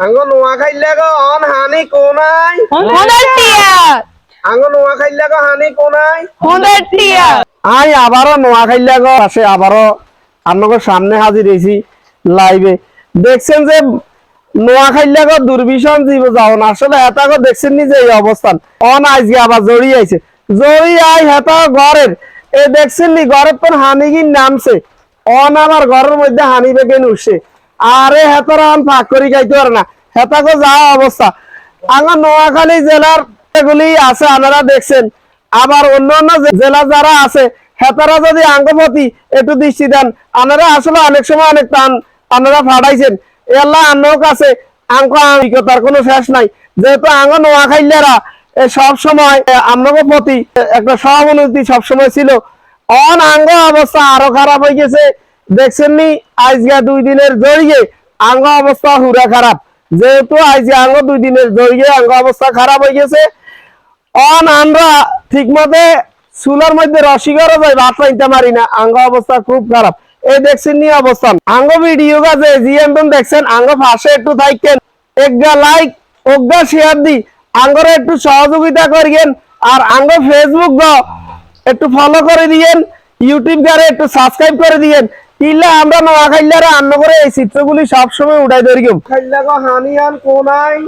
আঙ্গ নোয়া খাইলে গো অন হানি কোনাই hundred টিয়া। আঙ্গ নোয়া খাইলে গো হানি কোনাই hundred টিয়া। আই আবারও নোয়া খাইলে গো আসে আবারও আপনাদের সামনে হাজির হয়েছি লাইভে দেখছেন যে নোয়া খাইলে গো দুর্বিষণ জীব যাও না আসলে হেতা গো দেখছেন নি যে এই অবস্থান? অন আজকে আবার জড়িয়ে আইছে। জড়িয়ে আই হেতা ঘরের। এ দেখছেন নি ঘরের তোর হানিগিন নামছে অন আমার ঘরের মধ্যে হানি বেগে উঠছে আরে হেতারা আন ফাঁক করি গাইতে পারে না। হেতা গো যা অবস্থা। আমার নোয়াখালী জেলার এগুলি আছে, আপনারা দেখছেন। আবার অন্য অন্য জেলা যারা আছে, হেতারা যদি আঙ্গপতি, একটু দৃষ্টি দেন। আপনারা আসলে অনেক সময় অনেক টান আপনারা ফাটাইছেন। এল্লা আন্নও কাছে আঙ্ক আঙ্কিকতার কোনো শেষ নাই। যেহেতু আঙ্গ নোয়াখাইলেরা সব সময় আপনাকে প্রতি একটা সহানুভূতি সবসময় ছিল। অন আঙ্গ অবস্থা আরও খারাপ হয়ে গেছে। দেখছেন নি আজকে দুই দিনের জড়িয়ে আঙ্গ অবস্থা হুরা খারাপ। যেহেতু আজকে আঙ্গ দুই দিনের জড়িয়ে আঙ্গ অবস্থা খারাপ হয়ে গেছে। অন আমরা ঠিক মতে চুলার মধ্যে রসি করা যায় ভাত পাইতে পারি না। আঙ্গ অবস্থা খুব খারাপ। এই দেখছেন নি অবস্থান আঙ্গ ভিডিও কাজে জিএম দেখছেন? আঙ্গ পাশে একটু থাকেন একগা লাইক ওগা শেয়ার দি। আঙ্গরে একটু সহযোগিতা করিয়েন। আর আঙ্গ ফেসবুক গ একটু ফলো করে দিয়েন। ইউটিউব গারে একটু সাবস্ক্রাইব করে দিয়েন। ইল্লা আমরা নোয়া খাইলারে আন্ন করে এই চিত্রগুলি সবসময় উঠাই ধরি। হানিয়ান কোনায়?